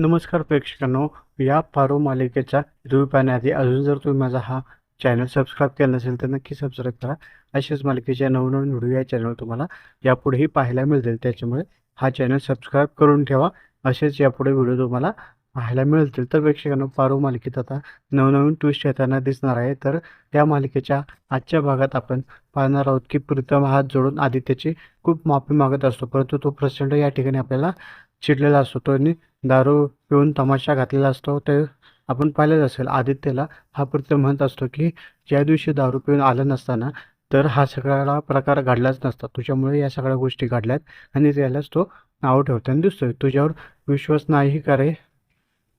नमस्कार प्रेक्षकांनो या पारो मालिकेचा रिव्ह्यू पाहण्याआधी अजून जर तुम्ही माझा हा चॅनल सबस्क्राईब केला नसेल तर नक्की सबस्क्राईब करा. अशाच मालिकेच्या नवनवीन व्हिडिओ या चॅनल तुम्हाला यापुढेही पाहायला मिळतील. त्याच्यामुळे हा चॅनल सबस्क्राईब करून ठेवा. असेच यापुढे व्हिडिओ तुम्हाला पाहायला मिळतील. तर प्रेक्षकांनो पारो मालिकेत आता नवनवीन ट्विस्ट येताना दिसणार आहे. तर या मालिकेच्या आजच्या भागात आपण पाहणार आहोत की प्रीतम हात जोडून आदित्यची खूप माफी मागत असतो. परंतु तो प्रचंड या ठिकाणी आपल्याला चिडलेला असतो तो दारू पिऊन तमाशा घातलेला असतो. ते आपण पाहिलंच असेल. आदित्यला हा प्रीतम म्हणत असतो की ज्या दिवशी दारू पिऊन आलं नसताना तर हा सगळा प्रकार घडलाच नसता. तुझ्यामुळे या सगळ्या गोष्टी घडल्यात आणि त्यालाच तो नाव ठेवताना दिसतोय. तुझ्यावर विश्वास नाही का रे?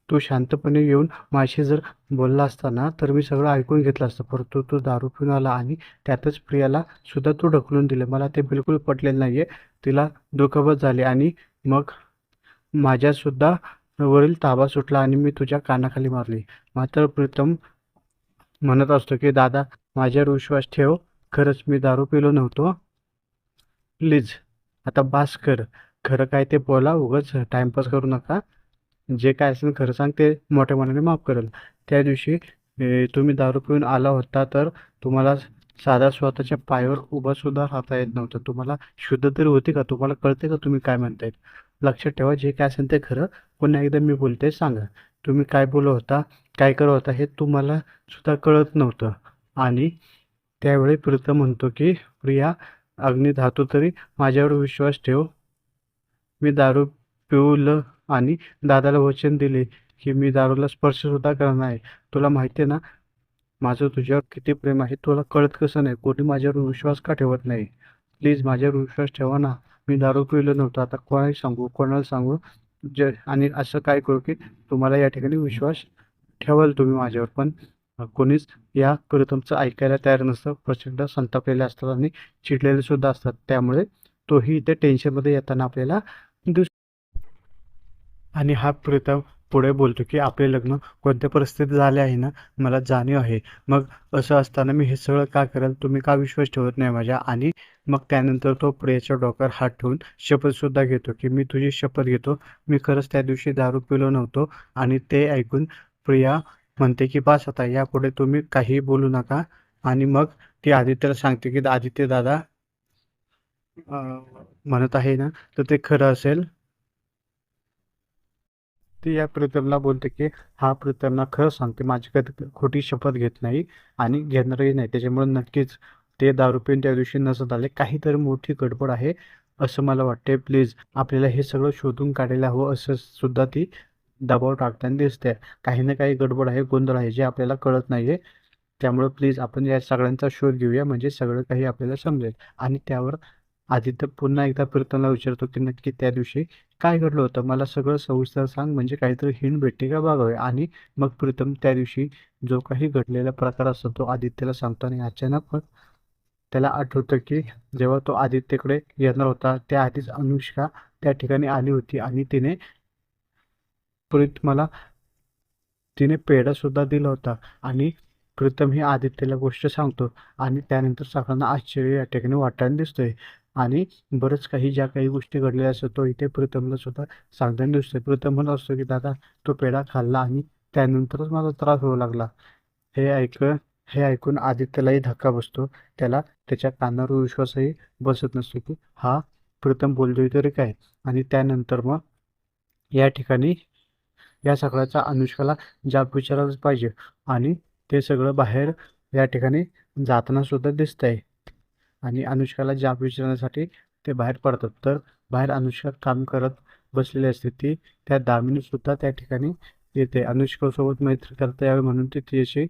तू शांतपणे येऊन माझी जर बोलला असताना तर मी सगळं ऐकून घेतलं असतं. परंतु तू दारू पिऊन आला आणि त्यातच प्रियाला सुद्धा तू ढकलून दिलं. मला ते बिलकुल पटलेलं नाही आहे तिला दुखापत झाली आणि मग माझ्यासुद्धा वरील ताबा सुटला आणि मी तुझ्या कानाखाली मारली. मात्र प्रीतम म्हणत असतो की दादा माझ्यावर विश्वास ठेव. खरंच मी दारू पिलो नव्हतो. प्लीज आता बास कर. खरं काय ते बोला उगाच टाइमपास करू नका. जे काय असेल खरं सांग ते मोठ्या मनाने माफ करेल. त्या दिवशी तुम्ही दारू पिऊन आला होता तर तुम्हाला साधा स्वतःच्या पायावर उभासुद्धा राहता येत नव्हतं. तुम्हाला शुद्ध तरी होती का? तुम्हाला कळते का तुम्ही काय म्हणतायत? लक्षात ठेवा जे काय असेल ते खरं. पुन्हा एकदा मी बोलते सांगा. तुम्ही काय बोलत होता काय करत होता हे तुम्हाला सुद्धा कळत नव्हतं. आणि त्यावेळी प्रीतम म्हणतो की प्रिया अग्नी धातू तरी माझ्यावर विश्वास ठेव. मी दारू पिऊलं आणि दादाला वचन दिले की मी दारूला स्पर्शसुद्धा करणार आहे. तुला माहिती आहे ना माझं तुझ्यावर किती प्रेम आहे तुला कळत कसं नाही? कोणी माझ्यावर विश्वास का ठेवत नाही? प्लीज माझ्यावर विश्वास ठेवा ना. मी दारू पिलो नव्हतो. आता कोणाला सांगू कोणाला सांगू? जे आणि असं काय करू की तुम्हाला या ठिकाणी विश्वास ठेवाल तुम्ही माझ्यावर. पण कोणीच या प्रीतमचं ऐकायला तयार नसतं. प्रचंड संतापलेले असतात आणि चिडलेले सुद्धा असतात. त्यामुळे तोही इथे टेन्शनमध्ये येताना आपल्याला दिस आणि हा प्रीतम पुढे बोलतो की आपले लग्न कोणत्या परिस्थितीत झाले आहे ना मला जाणीव आहे. मग असं असताना मी हे सगळं का करेल? तुम्ही का विश्वास ठेवत नाही माझ्या? आणि मग त्यानंतर तो प्रियाच्या डोक्यावर हात ठेवून शपथसुद्धा घेतो की मी तुझी शपथ घेतो. मी खरंच त्या दिवशी दारू पिलो नव्हतो. आणि ते ऐकून प्रिया म्हणते की बस आता यापुढे तुम्ही काहीही बोलू नका. आणि मग ती आदित्यला सांगते की आदित्य दादा म्हणत आहे ना तर ते खरं असेल. ती या प्रीतमला बोलते की हा प्रीतमला खरं सांगते माझी कधी खोटी शपथ घेत नाही आणि घेणारही नाही. त्याच्यामुळे नक्कीच ते दारू पिऊन त्या दिवशी नसत आले. काहीतरी मोठी गडबड आहे असं मला वाटते प्लीज आपल्याला हे सगळं शोधून काढायला हवं असं सुद्धा ती दबाव टाकताना दिसते. काही ना काही गडबड आहे गोंधळ आहे जे आपल्याला कळत नाही आहे त्यामुळं प्लीज आपण या सगळ्यांचा शोध घेऊया म्हणजे सगळं काही आपल्याला समजेल. आणि त्यावर आदित्य पुन्हा एकदा प्रीतमला विचारतो की नक्की त्या दिवशी काय घडलं होतं? मला सगळं सविस्तर सांग म्हणजे काहीतरी हिंड भेटते का बघावे आणि मग प्रीतम त्या दिवशी जो काही घडलेला प्रकार असतो तो आदित्यला सांगतो आणि अचानक त्याला आठवतं की जेव्हा तो आदित्यकडे येणार होता त्या आधीच अनुष्का त्या ठिकाणी आली होती आणि तिने प्रीतमला तिने पेढा सुद्धा दिला होता. आणि प्रीतम ही आदित्यला गोष्ट सांगतो आणि त्यानंतर सगळ्यांना आश्चर्य या ठिकाणी वाटायला दिसतोय. आणि बरंच काही ज्या काही गोष्टी घडलेल्या असतात तो इथे प्रीतमला सुद्धा सांगताना दिसतोय. प्रीतम म्हणत असतो की दादा तो पेढा खाल्ला आणि त्यानंतरच माझा त्रास होऊ लागला. हे ऐक हे ऐकून आदित्यलाही धक्का बसतो. त्याला त्याच्या कानावर विश्वासही बसत नसतो की हा प्रथम बोलतोय तरी काय? आणि त्यानंतर मग या ठिकाणी या सगळ्याचा अनुष्काला जाब विचारायलाच पाहिजे. आणि ते सगळं बाहेर या ठिकाणी जाताना सुद्धा आहे आणि अनुष्काला जाब विचारण्यासाठी ते बाहेर पडतात. तर बाहेर अनुष्का काम करत बसलेली असते. ती त्या दामिनी सुद्धा त्या ठिकाणी येते. अनुष्कासोबत मैत्री करता यावी म्हणून ती तिच्याशी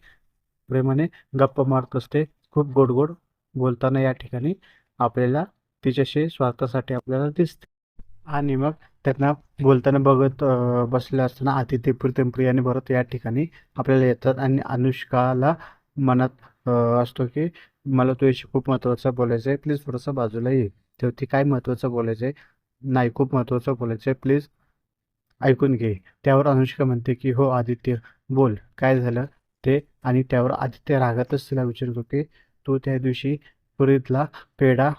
प्रेमाने गप्पा मारत असते. खूप गोड गोड बोलताना या ठिकाणी आपल्याला तिच्याशी स्वार्थासाठी आपल्याला दिसते. आणि मग त्यांना बोलताना बघत बसले असताना आदित्य प्रीतम प्रियाने भरत या ठिकाणी आपल्याला येतात. आणि अनुष्काला मनात असतो की मला तुझ्याशी खूप महत्त्वाचं बोलायचं आहे. प्लीज थोडंसं बाजूला ये. तेव्हा ती काय महत्त्वाचं बोलायचं आहे? नाही खूप महत्त्वाचं बोलायचं आहे. प्लीज ऐकून घे. त्यावर अनुष्का म्हणते की हो आदित्य बोल. काय झालं ते? आणि त्यावर आदित्य रागातच तिला विचारतो की तू त्या दिवशी पुरीतला पेढा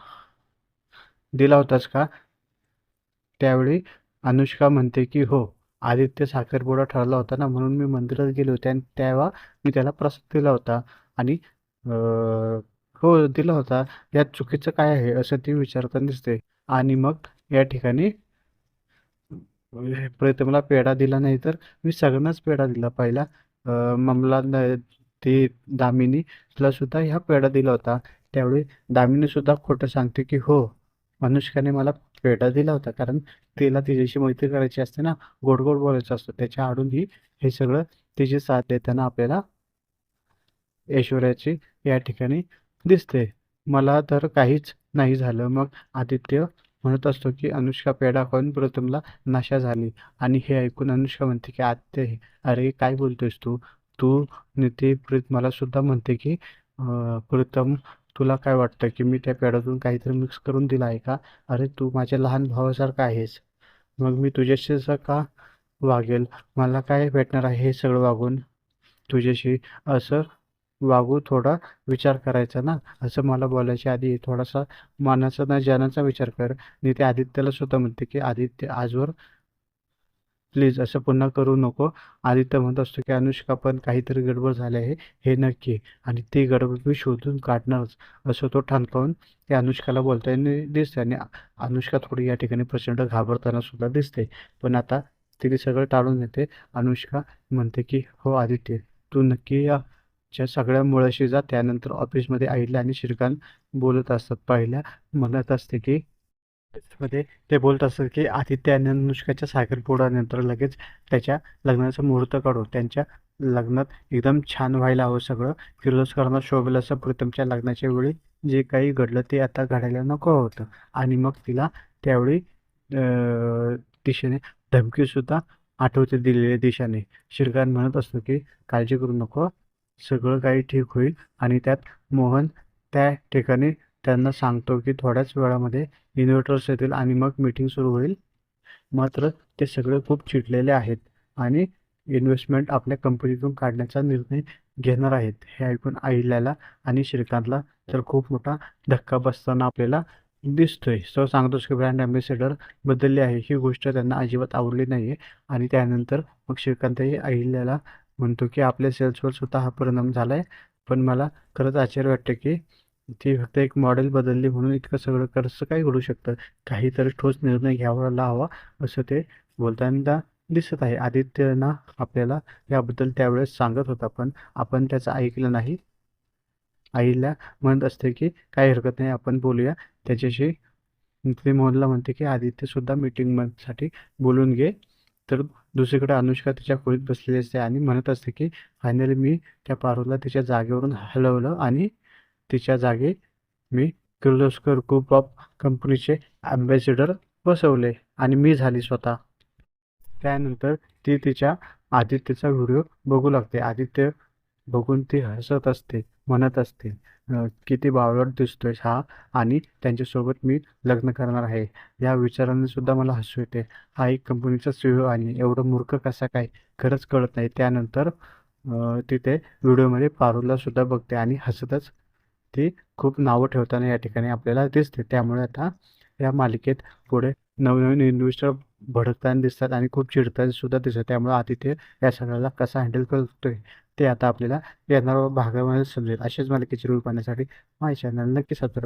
दिला होतास का? त्यावेळी अनुष्का म्हणते की हो आदित्य साखरपुडा ठरला होता ना म्हणून मी मंदिरात गेले होते आणि तेव्हा मी त्याला प्रसाद दिला होता आणि हो दिला होता. यात चुकीचं काय आहे असं ती विचारताना दिसते आणि मग या ठिकाणी प्रीतमला पेढा दिला नाही तर मी सगळ्यांनाच पेढा दिला पहिला. ममला ती दामिनी तिला सुद्धा ह्या पेढा दिला होता. त्यावेळी दामिनी सुद्धा खोटं सांगते की हो अनुष्काने मला पेढा दिला होता कारण तिला तिच्याशी मैत्री करायची असते ना गोड गोड बोलायचं असतं. त्याच्या आडूनही हे सगळं तिची साथ देताना आपल्याला ऐश्वर्याची या ठिकाणी दिसते. मला तर काहीच नाही झालं. मग आदित्य म्हणत असतो की अनुष्का पेढा खाऊन प्रथमला नाशा झाली आणि हे ऐकून अनुष्का म्हणते की आत्य अरे काय बोलतोयस तू? तू नीती प्रीत मला सुद्धा म्हणते की प्रथम तुला काय वाटतं की मी त्या पेढ्यातून काहीतरी मिक्स करून दिला आहे का? अरे तू माझ्या लहान भावासारखा आहेस. मग मी तुझ्याशी असं का वागेल मला काय भेटणार आहे हे सगळं वागून? तुझ्याशी असं वागू थोडा विचार करायचा ना? असं मला बोलायच्या आधी थोडासा मानाचा ना जनाचा विचार कर. आणि ते आदित्यला सुद्धा म्हणते की आदित्य आजवर प्लीज असं पुन्हा करू नको. आदित्य म्हणत असतो की अनुष्का पण काहीतरी गडबड झाली आहे. हे नक्की. आणि ती गडबड मी शोधून काढणारच. असं तो ठाणकावून ते अनुष्काला बोलताना दिसते आणि अनुष्का थोडी या ठिकाणी प्रचंड घाबरताना सुद्धा दिसते. पण आता तिने सगळं टाळून येते अनुष्का म्हणते की हो आदित्य तू नक्की या च्या सगळ्या मुळाशी जा त्यानंतर ऑफिसमध्ये आईला आणि श्रीकांत बोलत असतात. पहिल्या म्हणत असते की मध्ये ते बोलत असतात की आदित्य आणि अनुष्काच्या साखरपुड्यानंतर लगेच त्याच्या लग्नाचा मुहूर्त काढू त्यांच्या लग्नात एकदम छान व्हायला हवं सगळं. किर्लोस्करांना शोभेल असं प्रीतमच्या लग्नाच्या वेळी जे काही घडलं ते आता घडायला नको होतं. आणि मग तिला त्यावेळी दिशेने धमकीसुद्धा आठवते दिलेल्या दिशाने. श्रीकांत म्हणत असतो की काळजी करू नको. सगळं काही ठीक होईल. आणि त्यात मोहन त्या ठिकाणी त्यांना सांगतो की थोड्याच वेळामध्ये इन्व्हर्टर्स येतील आणि मग मीटिंग सुरू होईल. मात्र ते सगळे खूप चिडलेले आहेत आणि इन्व्हेस्टमेंट आपल्या कंपनीतून काढण्याचा निर्णय घेणार आहेत. हे ऐकून अहिल्याला आणि श्रीकांतला तर खूप मोठा धक्का बसताना आपल्याला दिसतोय. सो सांगतोच की ब्रँड अँबॅसेडर बदलली आहे. ही गोष्ट त्यांना अजिबात आवडली नाही आहे आणि त्यानंतर मग श्रीकांतही अहिल्याला म्हणतो की आपल्या सेल्सवर सुद्धा हा परिणाम झाला आहे पण मला खरंच आश्चर्य वाटतं की ती फक्त एक मॉडेल बदलली म्हणून इतकं सगळं कसं काय घडू शकतं? काहीतरी ठोस निर्णय घ्यावा हवा असं ते बोलताना दिसत आहे. आदित्यना आपल्याला याबद्दल त्यावेळेस सांगत होता पण आपण त्याचं ऐकलं नाही. आईला म्हणत असते की काही हरकत नाही आपण बोलूया. त्याच्याशी ते मोहनला म्हणते की आदित्यसुद्धा मीटिंगसाठी बोलून घे. तर दुसरीकडे अनुष्का तिच्या खोलीत बसलेली असते आणि म्हणत असते की फायनली मी त्या पारूला तिच्या जागेवरून हलवलं आणि तिच्या जागे मी किर्लोस्कर ग्रुप ऑफ कंपनीचे अँबॅसिडर बसवले आणि मी झाली स्वतः. त्यानंतर ती तिच्या आदित्यचा व्हिडिओ बघू लागते. आदित्य बघून ती हसत असते म्हणत असते किती बावळट दिसतोय हा आणि त्यांच्यासोबत मी लग्न करणार आहे. या विचाराने सुद्धा मला हसू येते. हा एक कंपनीचा सीईओ आणि एवढं मूर्ख कसा काय? खरंच कळत नाही. त्यानंतर तिथे व्हिडिओमध्ये पारूला सुद्धा बघते आणि हसतच. ती खूप नावं ठेवताना या ठिकाणी आपल्याला दिसते. त्यामुळे आता या मालिकेत पुढे नवनवीन इन्व्हेस्टर भडकताना दिसतात आणि खूप चिडताना सुद्धा दिसतात. त्यामुळे आदित्य या सगळ्याला कसा हँडल करतोय? ते आता आपल्याला येणाऱ्या भागामध्ये समजेल. असेच मला रूप पाहण्यासाठी माझ्या चॅनल नक्की सबस्क्राईब